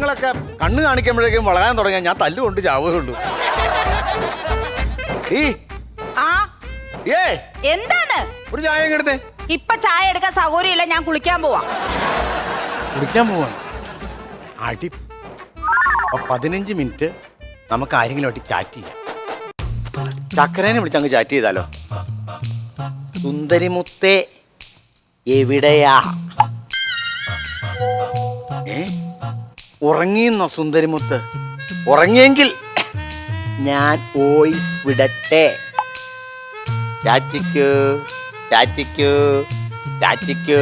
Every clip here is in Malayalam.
പെണ്ണുങ്ങളൊക്കെ കണ്ണ് കാണിക്കുമ്പോഴേക്കും വളരാൻ തുടങ്ങിയാൽ ഞാൻ തല്ലുകൊണ്ട് ചാവുകയുള്ളൂ. ഈ. ആ. ഏ. എന്താണ്? ഒരു ചായ ഇങ്ങ് എടുത്തേ. ഇപ്പൊ ചായ എടുക്കാൻ സൗകര്യമില്ല ഞാൻ കുളിക്കാൻ പോവാ. കുടിക്കാൻ പോവാണ് അടി. അപ്പൊ പതിനഞ്ച് മിനിറ്റ് നമുക്ക് ആരെങ്കിലുമായിട്ട് ചാറ്റ് ചെയ്യാം. ചക്കരേനെ വിളിച്ച് അങ്ങ് ചാറ്റ് ചെയ്താലോ? സുന്ദരിമുത്തേ എവിടെയാ? ഉറങ്ങിയെന്നോ സുന്ദരിമുത്ത്? ഉറങ്ങിയെങ്കിൽ ഞാൻ വോയിസ് വിടട്ടെ. ചാച്ചിക്കൂ ചാച്ചിക്കൂ ചാച്ചിക്കൂ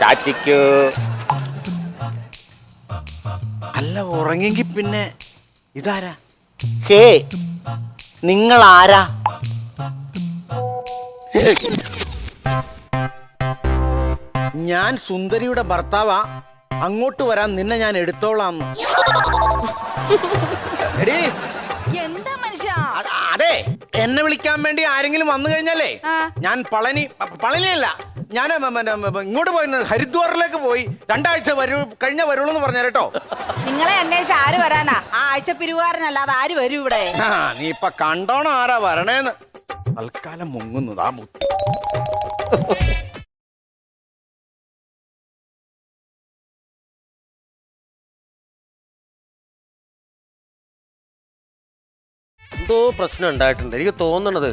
ചാച്ചിക്കൂ. അല്ല ഉറങ്ങിയെങ്കിൽ പിന്നെ ഇതാരാ? ഹേ നിങ്ങൾ ആരാ ഞാൻ സുന്ദരിയുടെ ഭർത്താവാ. അങ്ങോട്ട് വരാൻ നിന്നെ ഞാൻ എടുത്തോളാം. എടീ എന്താ മനുഷ്യ? അ- അതെ എന്നെ വിളിക്കാൻ വേണ്ടി ആരെങ്കിലും വന്നു കഴിഞ്ഞാലേ ആ. ഞാൻ പളനി പ- പളനിയല്ല ഞാൻ ഇങ്ങോട്ട് പോയി ഹരിദ്വാറിലേക്ക് പോയി രണ്ടാഴ്ച വരൂ കഴിഞ്ഞ വരുള്ളൂ എന്ന് പറഞ്ഞ കേട്ടോ. നിങ്ങളെ അന്വേഷിച്ച് ആര് വരാനാ? ആ ആഴ്ച പിരിവുകാരനല്ലാതെ ആര് വരും ഇവിടെ? ആ, നീ ഇപ്പൊ കണ്ടോണം ആരാ വരണേന്ന്. തൽക്കാലം മുങ്ങുന്നതാ മുത്ത്. എന്തോ പ്രശ്നം ഉണ്ടായിട്ടുണ്ട്. എനിക്ക് തോന്നണത്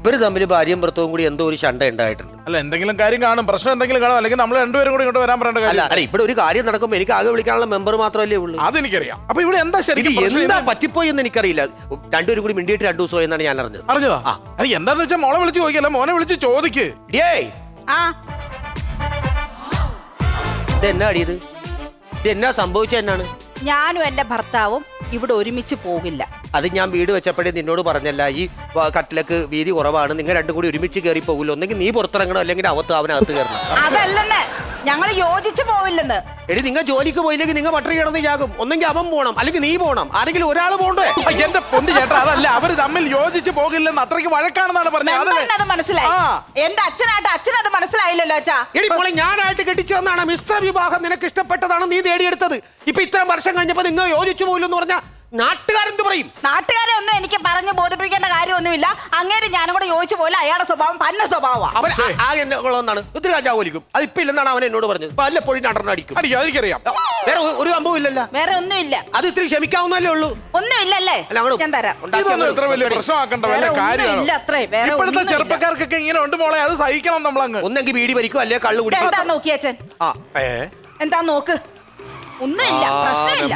ഇവർ തമ്മിൽ ഭാര്യയും ഭർത്തവും കൂടി എന്തോ ഒരു ശണ്ട ഉണ്ടായിട്ടുണ്ട്. അല്ല എന്തെങ്കിലും കാര്യം കാണും. പ്രശ്നം എന്തെങ്കിലും കാണും. അല്ലെങ്കിൽ നമ്മൾ രണ്ടുപേരും കൂടി ഇങ്ങോട്ട് വരാൻ പറയേണ്ട അല്ല കാര്യം. അല്ല ഇവിടെ ഒരു കാര്യം നടക്കുമ്പോൾ എനിക്ക് ആകെ വിളിക്കാനുള്ള മെമ്പർ മാത്രമല്ലേ ഉള്ളൂ. അതെനിക്കറിയാം. അപ്പൊ ഇവിടെ എന്താ ഇത് ശരിക്കും പ്രശ്നം എന്താ എന്ന് പറ്റിപ്പോയി എന്ന് എനിക്കറിയില്ല. രണ്ടുപേരും കൂടി മിണ്ടിയിട്ട് രണ്ടു ദിവസം എന്നാണ് ഞാൻ അറിഞ്ഞത്. അറിഞ്ഞതാ? ആ. അല്ല എന്താന്ന് വെച്ചാൽ മോളെ വിളിച്ച് ചോദിക്കല്ല. മോനെ വിളിച്ച് ചോദിക്ക്. ഏയ് ആ. ഇത് എന്നാ അടിയത് ഇത്? എന്നാ സംഭവിച്ച എന്നാണ്? ഞാനും എന്റെ ഭർത്താവും ഇവിടെ ഒരുമിച്ച് പോകില്ല. അത് ഞാൻ വീട് വെച്ചപ്പോഴേ നിന്നോട് പറഞ്ഞല്ല ഈ വ- കട്ടിലക്ക് വീതി കുറവാണ് നിങ്ങൾ രണ്ടും കൂടി ഒരുമിച്ച് കയറി പോകില്ല ഒന്നെങ്കിൽ നീ പുറത്തിറങ്ങണം? അല്ലെങ്കിൽ അവത്ത് അവനകത്ത് കയറണം. അതല്ലെന്ന്. ഞങ്ങൾ യോജിച്ചു പോവില്ലെന്ന്. എടി നിങ്ങൾ ജോലിക്ക് പോയില്ലെങ്കിൽ നിങ്ങൾ പട്ടറി കിടന്ന് ചാകും ഒന്നെങ്കിൽ അവൻ പോണം അല്ലെങ്കിൽ നീ പോണം. ആരെങ്കിലും ഒരാൾ പോണ്ടേ? എന്റെ പൊന്ന് ചേട്ടാ അതല്ല അവർ തമ്മിൽ യോജിച്ച് പോകില്ലെന്ന് അത്രയ്ക്ക് വഴക്കാണെന്നാണ് പറഞ്ഞത്? മെമ്പറിനത് മനസ്സിലായി. ആ. എന്റെ അച്ഛനായിട്ട് അച്ഛനത് മനസ്സിലായില്ലല്ലോ അച്ഛാ. എടി മോളെ ഞാനായിട്ട് കെട്ടിച്ചു വന്നാണ് മിശ്ര വിവാഹം നിനക്ക് ഇഷ്ടപ്പെട്ടതാണ് നീ നേടിയെടുത്തത്. ഇപ്പൊ ഇത്രയും വർഷം കഴിഞ്ഞപ്പോ നിങ്ങൾ യോജിച്ചു പോയില്ലെന്ന് പറഞ്ഞാ നാട്ടുകാരെന്ത് പറയും? നാട്ടുകാരെ ഒന്നും എനിക്ക് പറഞ്ഞു ബോധിപ്പിക്കേണ്ട കാര്യമൊന്നുമില്ല. അങ്ങേര് ഞാനും കൂടെ ചോദിച്ചു പോലെ അയാളുടെ സ്വഭാവം പന്ന സ്വഭാവമാണ് അവൻ ആ- ആ എന്നെ ഉള്ളതെന്നാണ് ഒത്തിരി രാജാവലിക്കും അത് ഇപ്പൊ ഇല്ലെന്നാണ് അവൻ എന്നോട് പറഞ്ഞത്. വല്ലപ്പോഴും നടനടിക്കും അടിക്കാം. വേറെ ഒ- ഒരു സംഭവം ഇല്ലല്ലോ. വേറെ ഒന്നുമില്ല. അത് ഇത്തിരി ക്ഷമിക്കാവുന്നല്ലേ ഉള്ളൂ. ഒന്നുമില്ലല്ലേ? അല്ല, അങ്ങോട്ട് ഞാൻ തരാം. ഉണ്ടാക്കി ഇതൊന്നും ഇത്ര വലിയ കൊണ്ടുവരി. പ്രശ്നമാക്കണ്ട. വല്ല വേറെ കാര്യമാണ്? ഒന്നുമില്ല അത്രേ, വേറെ ഇപ്പോഴത്തെ ഒന്നുമില്ല. ചെറുപ്പക്കാർക്കൊക്കെ ഇങ്ങനെ ഉണ്ട് മോളെ. അത് സഹിക്കണം നമ്മളങ്ങ്. ഒന്നെങ്കിൽ ബീഡി ഭരിക്കും അല്ലെ കള്ളു കുടിക്കും. എന്താ ഏ? എന്താ നോക്ക്? ഒന്നുമില്ല പ്രശ്നമില്ല.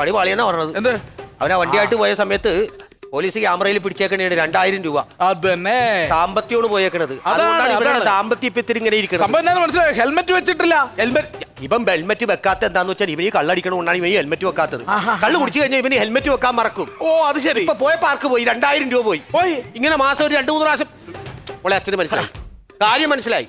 പണി പാളിയെന്നാ പറഞ്ഞത്. എന്ത്? അവനാ വണ്ടിയായിട്ട് പോയ സമയത്ത് പോലീസ് ക്യാമറയിൽ പിടിച്ചേക്കണേ രണ്ടായിരം രൂപ. അതന്നെ. സാമ്പത്തിയോട് പോയേക്കണത്. അതാണ്, അതുകൊണ്ടാണ് ഇവരുടെ അതാണ്. ഇങ്ങനെ സംഭവം എന്താന്ന് മനസ്സിലായോ? ഹെൽമെറ്റ് വെച്ചിട്ടില്ല. ഹെൽമെറ്റ് ഇവൻ ഹെൽമെറ്റ് വെക്കാത്ത എന്താന്ന് വെച്ചാൽ ഇവന് ഈ കള്ളടിക്കണോണ്ടാണ് ഇവൻ ഈ ഹെൽമെറ്റ് വെക്കാത്തത്. കള്ള് കുടിച്ചു കഴിഞ്ഞാൽ ഇവന് ഹെൽമെറ്റ് വെക്കാൻ മറക്കും. ഓ അത് ശരി. ഇപ്പൊ പോയ പാർക്ക് പോയി രണ്ടായിരം രൂപ പോയി. പോയി. ഇങ്ങനെ മാസം ഒരു രണ്ടു മൂന്ന് പ്രാവശ്യം. മോളെ അച്ഛന് മനസ്സിലായി. കാര്യം മനസ്സിലായി.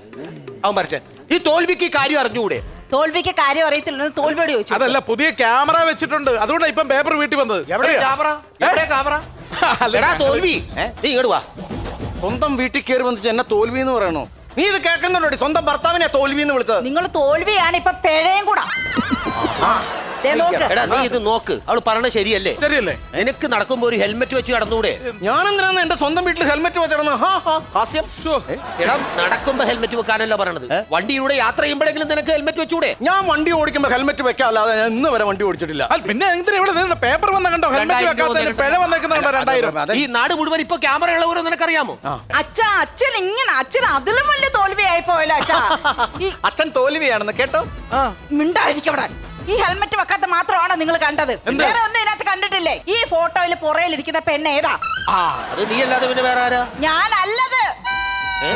അവൻ വരട്ടെ ഈ തോൽവിക്ക് ഈ കാര്യം അറിഞ്ഞുകൂടെ? തോൽവിക്ക് കാര്യം അറിയത്തില്ല തോൽവിയോട് ചോദിച്ചു. അതല്ല പുതിയ ക്യാമറ വെച്ചിട്ടുണ്ട്. അതുകൊണ്ടാണ് ഇപ്പം പേപ്പർ വീട്ടിൽ വന്നത്? ക്യാമറ? ക്യാമറ? അല്ലടാ തോൽവി. നീ ഇങ്ങോട്ട് വാ. സ്വന്തം വീട്ടിൽ കയറി വന്നിട്ട് എന്നെ തോൽവി എന്ന് പറയണോ? നീ ഇത് കേൾക്കുന്നുണ്ടോ? സ്വന്തം ഭർത്താവിനെ തോൽവി എന്ന് വിളിച്ചത്. നിങ്ങൾ തോൽവിയാണ് ഇപ്പൊ പിഴയും കൂടാ. എടാ നീ ഇത് നോക്ക്. അവൾ പറഞ്ഞ ശരിയല്ലേ? ശരിയല്ലേ? നിനക്ക് നടക്കുമ്പോ ഒരു ഹെൽമെറ്റ് വെച്ച് കടന്നുകൂടെ ഞാൻ എന്തിനാണ് എന്റെ സ്വന്തം വീട്ടിൽ ഹെൽമെറ്റ് ഹാ ഹാസ്യം. എടാ നടക്കുമ്പോ ഹെൽമെറ്റ് വെക്കാനല്ല പറയണത്. വണ്ടിയിലൂടെ യാത്ര ചെയ്യുമ്പോഴെങ്കിലും നിനക്ക് ഹെൽമെറ്റ് വെച്ചൂടെ? ഞാൻ വണ്ടി ഓടിക്കുമ്പോ ഹെൽമെറ്റ് വെക്കാല്ലാതെ ഞാൻ ഇന്ന് വരെ വണ്ടി ഓടിച്ചിട്ടില്ല. പിന്നെ എന്തിനാ ഇവിടെ പേപ്പർ വന്ന കണ്ടോ? ഹെൽമെറ്റ് വെക്കാത്തതിന് പിഴ വന്നേക്കുന്നുണ്ടോ രണ്ടായിരം? ഈ നാട് മുഴുവൻ ഇപ്പൊ ക്യാമറ ഉള്ളവരോ നിനക്കറിയാമോ? അച്ഛാ അച്ഛൻ ഇങ്ങനെ അച്ഛൻ അതിലും വലിയ തോൽവിയായി പോയല്ലോ അച്ഛാ. അച്ഛൻ തോൽവിയാണെന്ന് കേട്ടോ? മിണ്ടായിരിക്കവിടെ ഈ ഹെൽമെറ്റ് വെക്കാത്ത മാത്രമാണോ നിങ്ങൾ കണ്ടത്? വേറെ ഒന്നും ഇതിനകത്ത് കണ്ടിട്ടില്ലേ? ഈ ഫോട്ടോയിൽ പുറയിലിരിക്കുന്ന പെണ്ണ് ഏതാ? ആ അത് നീ അല്ലാതെ പിന്നെ വേറെ ആരാ? ഞാനല്ലത്. ഏ?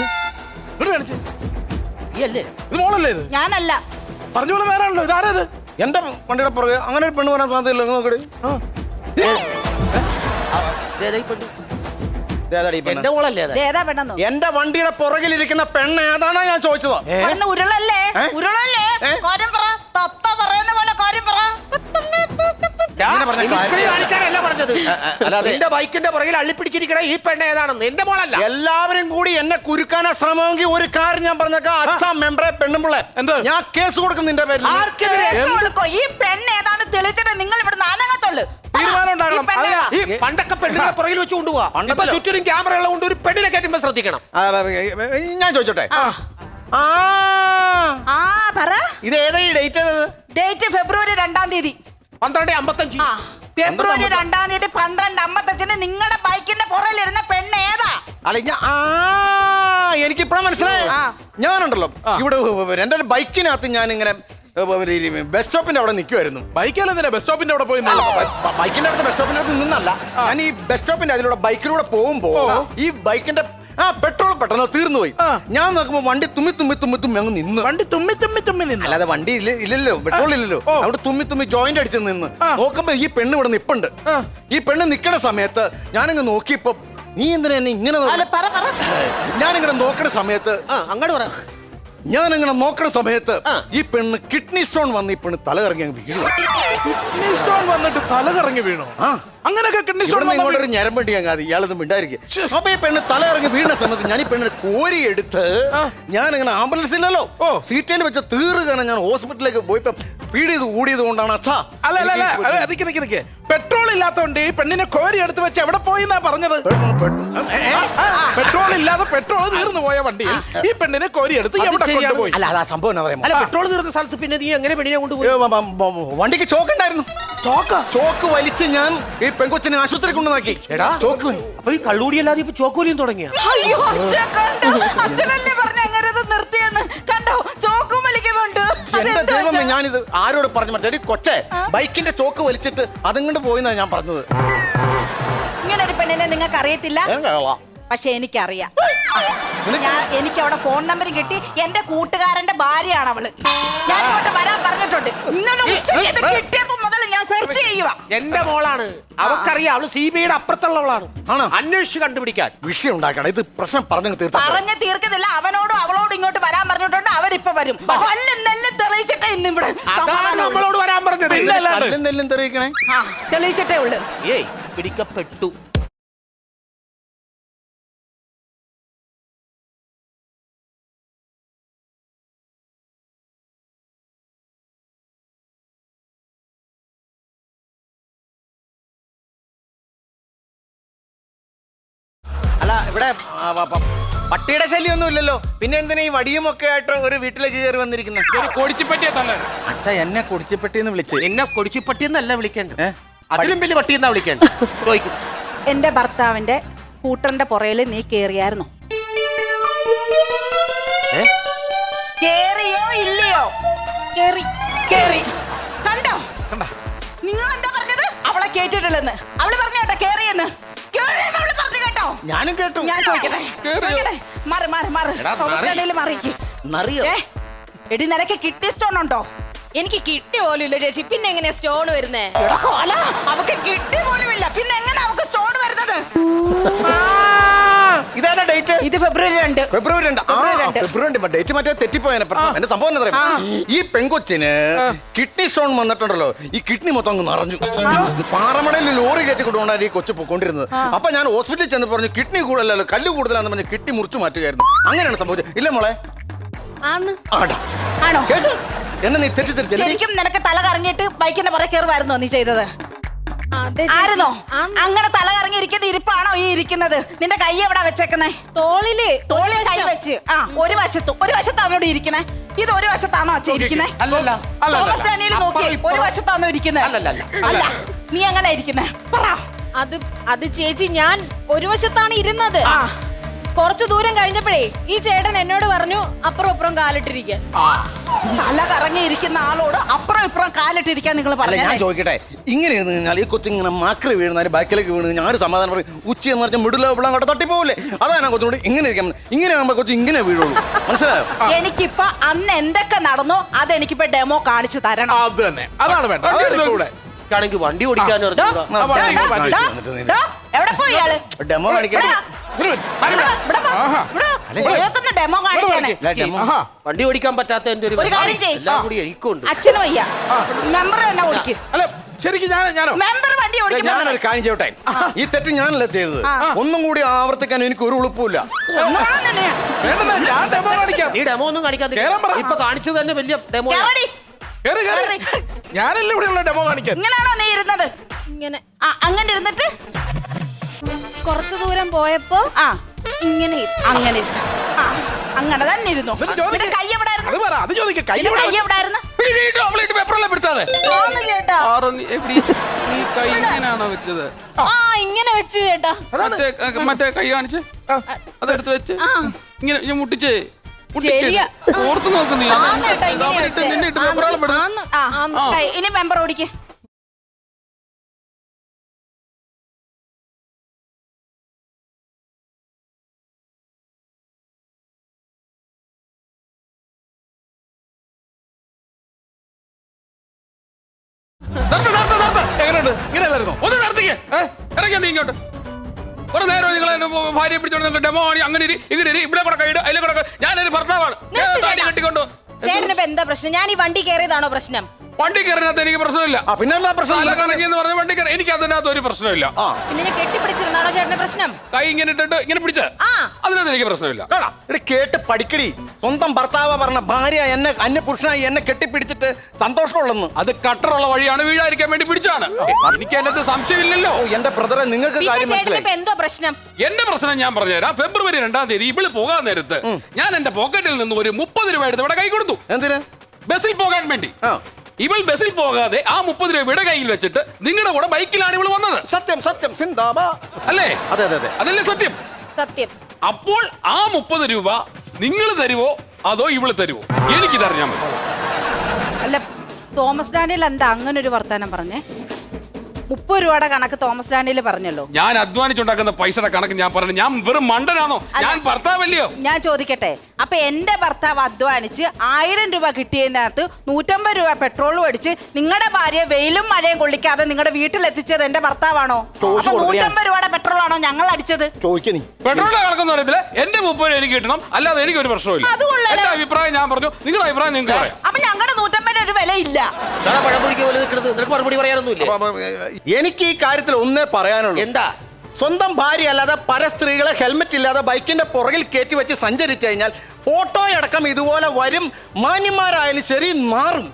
ഇവിടെ കാണിച്ച്. നീ അല്ലേ? ഇത് മോളല്ലേ ഇത്? ഞാനല്ല. പറഞ്ഞ പോലെ വേറെ ആണല്ലോ. ഇതാരത് എന്റെ വണ്ടിയുടെ പുറകെ അങ്ങനെ ഒരു പെണ്ണ് വരാൻ സാധ്യതയില്ല നോക്കടി ഇതേതാ ഈ പെണ്ണ്? ഇതേതാടി ഈ പെണ്ണ്? എന്റെ മോളല്ലേ അത്? ഇത് ഏതാ പെണ്ണെന്നോ? എന്റെ വണ്ടിയുടെ പുറകിലിരിക്കുന്ന പെണ്ണ് ഏതാണോ ഞാൻ ചോദിച്ചത്. പെണ്ണ് ഉരുളല്ലേ? ഏ? ഉരുളല്ലേ? ഏ? കാര്യം പറ. തത്ത പറയുന്ന മിമിക്രി കാണിക്കാനല്ല പറഞ്ഞത്. അല്ലാതെ- നിന്റെ ബൈക്കിന്റെ പുറകിൽ അള്ളിപ്പിടിച്ചിരിക്കണ ഈ പെണ്ണ് ഏതാണെന്ന് എന്റെ മോളല്ല. എല്ലാവരും കൂടി എന്നെ കുരുക്കാനാ ശ്രമമെങ്കിൽ ഒരു കാര്യം ഞാൻ പറഞ്ഞേക്കാം. അച്ഛൻ മെമ്പറെ പെണ്ണുമ്പിള്ളെ. എന്ത്? ഞാൻ കേസ് കൊടുക്കും നിന്റെ പേരിൽ. കേസ് കൊടുക്കോ? ഈ പെണ്ണ് ഏതാന്ന് തെളിയിച്ചിട്ട് നിങ്ങൾ ഇവിടെ നാനകത്തുള്ളു തീരുമാനം ഉണ്ടാകണം. ഈ പണ്ടൊക്കെ പെണ്ണിനെ പുറകിൽ വെച്ച് കൊണ്ടുപോവാ. ഇപ്പൊ പണ്ടല്ലോ. ചുറ്റിനും ക്യാമറ ഉള്ളത് കൊണ്ട് ഒരു പെണ്ണിനെ കയറ്റുമ്പോ ശ്രദ്ധിക്കണം. ആ, ആ, ആ, ഞാൻ ചോദിച്ചോട്ടെ? ആ. ആ. പറ. ഇത് ഏതാ ഈ ഡേറ്റ് ഡേറ്റ് ഫെബ്രുവരി രണ്ടാം തീയതി. പന്ത്രണ്ട് അമ്പത്തഞ്ച്. ആ. ഫെബ്രുവരി രണ്ടാം തീയതി പന്ത്രണ്ട് അമ്പത്തഞ്ചിന് നിങ്ങളുടെ ബൈക്കിന്റെ പുറകിലിരുന്ന പെണ്ണ് ഏതാ? അല്ല ഞാൻ ആ എനിക്കിപ്പോഴാ മനസ്സിലായി. ആ. ഞാനുണ്ടല്ലോ. ഇവിടെ എന്റെ ഒരു ബൈക്കിനകത്ത് ഞാൻ ഇങ്ങനെ ബസ് സ്റ്റോപ്പിന്റെ അവിടെ നിൽക്കുമായിരുന്നു ബൈക്കല്ല എന്തിനാ ബസ് സ്റ്റോപ്പിന്റെ അവിടെ പോയി നിന്നത്? ബൈക്കിന്റെ അടുത്ത് ബസ് സ്റ്റോപ്പിന്റെ അടുത്ത് നിന്നല്ല. ഞാൻ ഈ ബസ് സ്റ്റോപ്പിന്റെ അതിലൂടെ ബൈക്കിലൂടെ പോകുമ്പോ ഈ ബൈക്കിന്റെ ആ പെട്രോൾ പെട്ടെന്ന് തീർന്നു പോയി ഞാൻ നോക്കുമ്പോ വണ്ടി തുമ്മി തുമ്മി തുമ്മി തുമ്മി അങ്ങ് നിന്ന്. വണ്ടി തുമ്മി തുമ്മി തുമ്മി നിന്ന്. അല്ലാതെ വണ്ടി ഇല്ല ഇല്ലല്ലോ പെട്രോൾ ഇല്ലല്ലോ. അവിടെ തുമ്മി തുമ്മി ജോയിന്റ് അടിച്ച് നിന്ന്. നോക്കുമ്പോ ഈ പെണ്ണ് ഇവിടെ നിപ്പുണ്ട്. ഈ പെണ്ണ് നിക്കണ സമയത്ത് ഞാനിങ്ങ് നോക്കിയപ്പോ നീ എന്തിനാ എന്നെ ഇങ്ങനെ അല്ല? പറ പറ. ഞാനിങ്ങനെ നോക്കണ സമയത്ത് ആ അങ്ങോട്ട് പറ. ഞാനിങ്ങനെ നോക്കണ സമയത്ത് ഈ പെണ്ണ് കിഡ്നി സ്റ്റോൺ വന്ന് ഈ പെണ്ണ് തലകറങ്ങി അങ്ങ് വീഴുക കിഡ്നി സ്റ്റോൺ വന്നിട്ട് തല കറങ്ങി വീണോ അങ്ങനെയൊക്കെ കിഡ്നി സ്റ്റോൺ ഇവിടെ ഇങ്ങോട്ട് ഒരു ഞരമ്പണ്ടി അങ്ങാതി ഇയാളത് മിണ്ടായിരിക്കും അപ്പൊ ഈ പെണ്ണ് തല ഇറങ്ങി വീണ സമയത്ത് ഞാൻ ഈ പെണ്ണിനെ കോരി എടുത്ത് ഞാൻ ഇങ്ങനെ ആംബുലൻസ് ഇല്ലല്ലോ. ഓ. സീറ്റേൽ വെച്ച തീറ് കാരണം ഞാൻ ഹോസ്പിറ്റലിലേക്ക് പോയപ്പോ ഫീഡ് ചെയ്ത് കൂടിയത് കൊണ്ടാണ് അച്ഛാ. അല്ല അല്ല അല്ല. നിക്ക് നിക്ക് നിക്ക്. പെട്രോൾ ഇല്ലാത്തോണ്ട് ഈ പെണ്ണിനെ കോരി എടുത്ത് വെച്ച് എവിടെ പോയി എന്നാ പറഞ്ഞത്? പെട്രോൾ ഇല്ലാതെ പെട്രോൾ തീർന്നു പോയ വണ്ടിയിൽ ഈ പെണ്ണിനെ കോരി എടുത്ത് എവിടെ. കൊണ്ടുപോയി? അല്ല അതാ സംഭവം എന്നാ പറയാ അല്ല പെട്രോൾ തീർന്ന സ്ഥലത്ത് പിന്നെ നീ എങ്ങനെ പെണ്ണിനെ കൊണ്ടുപോയി? വണ്ടിക്ക് ചോക്ക് ഉണ്ടായിരുന്നു ചോക്ക്? ചോക്ക് വലിച്ച് ഞാൻ ഈ പെങ്കൊച്ചിനെ ആശുപത്രി കൊണ്ടുവന്നാക്കി. എടാ. ചോക്ക് അപ്പൊ ഈ കള്ളൂടി അല്ലാതെ ഇപ്പൊ ചോക്കൂലിയും തുടങ്ങിയ? അയ്യോ അച്ഛൻ കണ്ടോ? അച്ഛനല്ലേ പറഞ്ഞ അങ്ങനെ ഇത് നിർത്തിയെന്ന്? കണ്ടോ? ചോക്കും വിളിക്കുന്നുണ്ട് എന്റെ അതെന്താ ദൈവമേ അച്ഛാ? ഞാനിത് ആരോട് പറഞ്ഞു മറ്റേ കൊച്ചെ ബൈക്കിന്റെ ചോക്ക് വലിച്ചിട്ട് അതങ്ങോട്ട് പോയിന്നാ ഞാൻ പറഞ്ഞത്. ഇങ്ങനെ ഒരു പെണ്ണിനെ നിങ്ങൾക്ക് അറിയത്തില്ല ഞാൻ. പക്ഷെ എനിക്കറിയാം. ഞാൻ എനിക്ക് അവിടെ ഫോൺ നമ്പർ കിട്ടി. എന്റെ കൂട്ടുകാരന്റെ ഭാര്യയാണ് അവൾ. ഞാൻ ഇങ്ങോട്ട് വരാൻ പറഞ്ഞിട്ടുണ്ട്. ഇന്നലെ ഉച്ചയ്ക്ക് ഇത് കിട്ടിയപ്പോ മുതൽ ഞാൻ സെർച്ച് ചെയ്യുക എന്റെ മോളാണ്. അവക്കറിയാം അവൾ സി ബി ഐയുടെ അപ്പുറത്തുള്ളവളാണ്. ആണോ? അന്വേഷിച്ച് കണ്ടുപിടിക്കാൻ. വിഷയം ഉണ്ടാക്കണം. ഇത് പ്രശ്നം പറഞ്ഞു തീർത്താ പറഞ്ഞ് തീർക്കുന്നില്ല. അവനോടും അവളോടും ഇങ്ങോട്ട് വരാൻ പറഞ്ഞിട്ടുണ്ട്. അവരിപ്പൊ വരും. കൊല്ലം നെല്ലും തെളിയിച്ചിട്ടേ ഇന്ന് ഇവിടെ അതാണ് സമാധാനം ഉള്ളൂ. നമ്മളോട് വരാൻ പറഞ്ഞത്. ഇല്ല, ഇല്ല. കല്ലും നെല്ലും തെറിയിക്കണേ ആ, തെളിയിച്ചിട്ടേ ഉള്ളു. ഏയ് പിടിക്കപ്പെട്ടു. ഇവിടെ പട്ടിയുടെ ശല്യമൊന്നും ഇല്ലല്ലോ പിന്നെ എന്തിനാ ഈ വടിയും ഒക്കെ ആയിട്ട് ഒരു വീട്ടിലേക്ക് കയറി വന്നിരിക്കുന്നത് കൊടിച്ചിപ്പറ്റിയെ തന്നെ. അച്ഛ എന്നെ കുടിച്ചിപ്പെട്ടിന്ന് വിളിച്ചു. എന്നെ കൊടിച്ചിപ്പട്ടി എന്നല്ല വിളിക്കേണ്ടത് അതിലും വലിയ പട്ടി എന്നാ വിളിക്കേണ്ടത്. ചോദിക്കും. എന്റെ ഭർത്താവിന്റെ കൂട്ടറിന്റെ പുറയിൽ നീ കേറിയായിരുന്നു? കേറിയോ ഇല്ലയോ? കേറി കേറി. കണ്ടോ? നിങ്ങൾ എന്താ പറഞ്ഞത്? അവളെ കേട്ടിട്ടില്ലെന്ന് അവൾ പറഞ്ഞു ഞാനും കേട്ടു. ഞാൻ ചോദിക്കട്ടെ? ചോദിക്കട്ടെ? മാറി മാറി മാറി. എടാ, മാറി. ഇടയിൽ മാറിക്ക് നറിയോ? ഏ? എടി നിനക്ക് കിട്ടിയ സ്റ്റോൺ ഉണ്ടോ? എനിക്ക് കിട്ടി പോലും ഇല്ല ചേച്ചി. പിന്നെ എങ്ങനെയാ സ്റ്റോൺ വരുന്നേ? എടാ കോല. അവക്ക് കിട്ടി പോലും ഫെബ്രുവരി രണ്ട്. ഫെബ്രുവരി രണ്ട്. ആ ഫെബ്രുവരി രണ്ട്. ഫെബ്രുവരി ഡേറ്റ് മറ്റേ തെറ്റിപ്പോയതിനെ പ്രശ്നം എന്റെ സംഭവം എന്താ ഈ പെങ്കൊച്ചിന് കിഡ്നി സ്റ്റോൺ വന്നിട്ടുണ്ടല്ലോ. ഈ കിഡ്നി മൊത്തം അങ്ങ് നിറഞ്ഞു. പാറമടയിൽ ലോറി കയറ്റി കൊണ്ടുകൊണ്ടാണ് ഈ കൊച്ചു പോയിക്കൊണ്ടിരുന്നത്. അപ്പൊ ഞാൻ ഹോസ്പിറ്റലിൽ ചെന്ന് പറഞ്ഞു കിഡ്നി കൂടുതലല്ലോ കല്ല് കൂടുതലാന്ന് പറഞ്ഞ് കിഡ്നി മുറിച്ചു മാറ്റുകയായിരുന്നു. അങ്ങനെയാണ് സംഭവിച്ചത്. ഇല്ല മോളെ. ആന്ന്. ആടാ. ആണോ? കേട്ടോ? എന്നെ നീ തെറ്റിദ്ധരിച്ചു. ശരിക്കും നിനക്ക് തല കറങ്ങിയിട്ട് ബൈക്കിന്റെ പുറകെ കയറുമായിരുന്നോ നീ ചെയ്തത്? ആയിരുന്നോ അങ്ങനെ തല കറങ്ങി ഇരിക്കുന്ന ഇരിപ്പാണോ ഈ ഇരിക്കുന്നത്? നിന്റെ കൈ എവിടെ വെച്ചേക്കുന്നേ? തോളിൽ തോളിൽ കൈ വെച്ച്. ആ ഒരു വശത്തു. ഒരു വശത്താണ് ഇവിടെ ഇരിക്കുന്നേ? ഇത് ഒരു വശത്താണോ അച്ഛൻ ഇരിക്കുന്നേ തോമസ് ഡാനിയിൽ നോക്കി ഒരു വശത്താണോ ഇരിക്കുന്നേ? അല്ല. അല്ല നീ എങ്ങനെ ഇരിക്കുന്നേ? പറ. അത് അത് ചേച്ചി ഞാൻ ഒരു വശത്താണ് ഇരുന്നത്. ആ. കുറച്ചു ദൂരം കഴിഞ്ഞപ്പോഴേ ഈ ചേട്ടൻ എന്നോട് പറഞ്ഞു അപ്പുറം അപ്പുറം കാലിട്ടിരിക്കാൻ തല കറങ്ങിയിരിക്കുന്ന ആളോട് അപ്പുറം ഇപ്പുറം കാലിട്ടിരിക്കാൻ നിങ്ങൾ അല്ല ഞാൻ പറഞ്ഞു ചോദിക്കട്ടെ ഇങ്ങനെ ഇരുന്ന് കഴിഞ്ഞാൽ ഈ കൊച്ചിങ്ങനെ മാക്കറി മാക്രി വീഴുന്ന ബാക്കിലേക്ക് വീണ് ഞാൻ ഒരു സമാധാനം പറയും? ഉച്ച എന്ന് പറഞ്ഞാൽ മിഡിലോ ഇവിടെ അങ്ങോട്ട് തട്ടിപ്പോവില്ലേ? അതാണ് ഞാൻ കൊച്ചുകൂടി ഇങ്ങനെ ഇരിക്കാൻ ഇങ്ങനെ ആകുമ്പോൾ കൊച്ചു ഇങ്ങനെ വീഴുള്ളൂ. മനസ്സിലായോ? എനിക്കിപ്പൊ അന്ന് എന്തൊക്കെ നടന്നോ അതെനിക്കിപ്പോ ഡെമോ കാണിച്ചു തരണം. അത് തന്നെ. അതാണ് വേണ്ടത്. അതാണ് ഇപ്പൊ ഇവിടെ. ആണെങ്കിൽ വണ്ടി ഓടിക്കാൻ ഡോ, ഡോ, ഡോ, ഡോ, ഡോ, എവിടെ പോയി ഇയാൾ ഡെമോ കാണിക്കാൻ ആഹാ. ഇവിടെ. ഡെമോ കാണിക്കാനേ. ആഹാ. വണ്ടി ഓടിക്കാൻ പറ്റാത്ത എന്റെ ഒരു ഒരു കാര്യം ചെയ്യ്. എല്ലാം കൂടി എനിക്കുണ്ട്. അച്ഛനും വയ്യ മെമ്പർ തന്നെ ഓടിക്ക്. അല്ല ശരിക്കും ഞാൻ ഞാനോ? മെമ്പർ വണ്ടി ഓടിക്കും ഞാനൊരു കാര്യം ചെയ്യട്ടെ. ഈ തെറ്റ് ഞാനല്ല ചെയ്തത്. ഒന്നും കൂടി ആവർത്തിക്കാൻ എനിക്ക് ഒരു ഉളുപ്പില്ല. വേണ്ടെന്നേ ഞാൻ ഡെമോ കാണിക്കാം. നീ ഡെമോ ഒന്നും കാണിക്കാതെ കേറാൻ പറ. ഇപ്പൊ കാണിച്ചത് തന്നെ വലിയ ഡെമോ കേറടി. കേറി കേറി. ഞാനല്ലേ ഇവിടെയുള്ള ഡെമോ കാണിക്കാൻ. ഇങ്ങനെയാണോ നീ ഇരുന്നത്? ഇങ്ങനെ. ആ അങ്ങനെ ഇരുന്നിട്ട്? കുറച്ചു ദൂരം പോയപ്പോ ആ. ഇങ്ങനെ. അങ്ങനെ ആ അങ്ങനെ തന്നെ ഇരുന്നു. എന്നിട്ട് ചോദിക്ക്. കൈ അത് പറ അത് ചോദിക്ക കൈ എവിടെ കൈ എവിടെ ആയിരുന്നു പേപ്പറല്ലേ പിടിച്ചാതെ? ആന്ന് ചേട്ടാ. ആറ് എവിടെ? നീ കൈ ഇങ്ങനെയാണോ വെച്ചത്? ആ ഇങ്ങനെ വെച്ച് ചേട്ടാ. മറ്റേ ക- മറ്റേ കൈ കാണിച്ച്? അതെടുത്ത് വെച്ച്? ഇങ്ങനെ ഇങ്ങനെ മുട്ടിച്ചേ? മുട്ടിക്ക്. ശരിയാ. ഓർത്ത് നോക്ക് നീ. അത് ആന്ന് ചേട്ടാ ഇങ്ങനെ വെച്ചേ. നിന്നെ ഇട്ട് ആന്ന്, ആ. കൈ ഇനി മെമ്പർ ഓടിക്ക്. എങ്ങനെയുണ്ട്? ഇങ്ങനെയല്ലായിരുന്നോ ഒന്ന് നടത്തിക്കേ ഇറങ്ങിയാ നീ ഇങ്ങോട്ട്. ഒരു നേരം നിങ്ങൾ ഭാര്യയെ പിടിച്ചോണ്ട് ഡെമോ ആണ് അങ്ങനെ ഇരി ഇങ്ങനെ ഇരി ഇവിടെ കൂടെ ഇട അതിലെ കൂടെ കൈ- ഞാനൊരു ഭർത്താവാണ്. കെട്ടിക്കൊണ്ടു ചേട്ടന് എന്താ പ്രശ്നം? ഞാൻ ഈ വണ്ടി കയറിയതാണോ പ്രശ്നം? വണ്ടി കയറിനകത്ത് എനിക്ക് പ്രശ്നമില്ല. ആ പിന്നെ എന്താ പ്രശ്നം? കറങ്ങി എന്ന് പറഞ്ഞ വണ്ടി കയറി എനിക്ക് അതിനകത്ത് ഒരു പ്രശ്നമില്ല. ആ. പിന്നെ ഞാൻ കെട്ടിപ്പിടിച്ചിരുന്നാണോ ചേട്ടന്റെ പ്രശ്നം. കൈ ഇങ്ങനെ ഇട്ടിട്ട് ഇങ്ങനെ പിടിച്ച്. ആ. അതിനകത്ത് എനിക്ക് പ്രശ്നമില്ല. കാണാം ഇവിടെ കേട്ട് പഠിക്കടി. സ്വന്തം ഭർത്താവ് പറഞ്ഞ ഭാര്യ എന്നെ അന്യ പുരുഷനായി എന്നെ കെട്ടിപ്പിടിച്ചിട്ട് സന്തോഷമുള്ളെന്ന്. അത് കട്ടറുള്ള വഴിയാണ് വീഴാതിരിക്കാൻ വേണ്ടി പിടിച്ചാണ്. എനിക്ക് അതിനകത്ത് സംശയമില്ലല്ലോ. ഓ എന്റെ ബ്രദറെ നിങ്ങൾക്ക് പിന്നെ കാര്യം ചേട്ടന് ഇപ്പൊ മനസ്സിലായി എന്തോ പ്രശ്നം? എന്റെ പ്രശ്നം ഞാൻ പറഞ്ഞുതരാം. ഫെബ്രുവരി രണ്ടാം തീയതി ഇവൾ പോകാൻ നേരത്ത് ഞാൻ എന്റെ പോക്കറ്റിൽ നിന്ന് ഒരു മുപ്പത് രൂപ എടുത്ത് ഇവിടെ കൈ കൊടുത്തു. എന്തിന്? ബസ്സിൽ പോകാൻ വേണ്ടി. ആ. ഇവൾ ബസ്സിൽ പോകാതെ ആ മുപ്പത് രൂപ ഇവിടെ കയ്യിൽ വെച്ചിട്ട് നിങ്ങളുടെ കൂടെ ബൈക്കിലാണ് ഇവൾ വന്നത്. സത്യം സത്യം. സിന്ദാബാ. അല്ലേ? അതെ അതെ അതെ. അതല്ലേ സത്യം? സത്യം. അപ്പോൾ ആ മുപ്പത് രൂപ നിങ്ങൾ തരുവോ അതോ ഇവൾ തരുവോ? എനിക്കിതറിഞ്ഞാ മതി. അല്ല തോമസ് ഡാനിയൽ എന്താ അങ്ങനെ ഒരു വർത്താനം പറഞ്ഞേ? മുപ്പത് രൂപയുടെ കണക്ക് തോമസ് ഡാനിയൽ പറഞ്ഞല്ലോ. ഞാൻ അധ്വാനിച്ചുണ്ടാക്കുന്ന പൈസയുടെ കണക്ക് ഞാൻ പറഞ്ഞു ഞാൻ വെറും മണ്ടനാണോ? ഞാൻ ഭർത്താവല്ലയോ? ഞാൻ ചോദിക്കട്ടെ. അപ്പൊ എന്റെ ഭർത്താവ് അധ്വാനിച്ച് ആയിരം രൂപ കിട്ടിയതിനകത്ത് നൂറ്റമ്പത് രൂപ പെട്രോൾ മേടിച്ച് നിങ്ങളുടെ ഭാര്യ വെയിലും മഴയും കൊള്ളിക്കാതെ നിങ്ങളുടെ വീട്ടിൽ എത്തിച്ചത് എന്റെ ഭർത്താവാണോ? അപ്പൊ. നൂറ്റമ്പത് രൂപയുടെ പെട്രോൾ ആണോ ഞങ്ങൾ അടിച്ചത്? പെട്രോളിന്റെ കണക്കൊന്നും അറിയത്തില്ല. എന്റെ മുപ്പത് രൂപ എനിക്ക് കിട്ടണം. അല്ലാതെ എനിക്ക് ഒരു പ്രശ്നമില്ല എന്റെ അഭിപ്രായം ഞാൻ പറഞ്ഞു. നിങ്ങളുടെ അഭിപ്രായം നിങ്ങൾക്ക് പറയാം അപ്പൊ ഞങ്ങളുടെ നൂറ്റമ്പത് ഒരു വില ഇല്ല ഇതാണ് പഴംപൊരിക്ക് നിനക്ക് മറുപടി പറയാനൊന്നുമില്ലേ? എനിക്ക് ഈ കാര്യത്തിൽ ഒന്നേ പറയാനുള്ളൂ. എന്താ? സ്വന്തം ഭാര്യ അല്ലാതെ പല സ്ത്രീകളെ ഹെൽമെറ്റ് ഇല്ലാതെ ബൈക്കിന്റെ പുറകിൽ കയറ്റി വെച്ച് സഞ്ചരിച്ചു കഴിഞ്ഞാൽ ഫോട്ടോയടക്കം ഇതുപോലെ വരും. മാന്യന്മാരായാലും ശരി മാറും.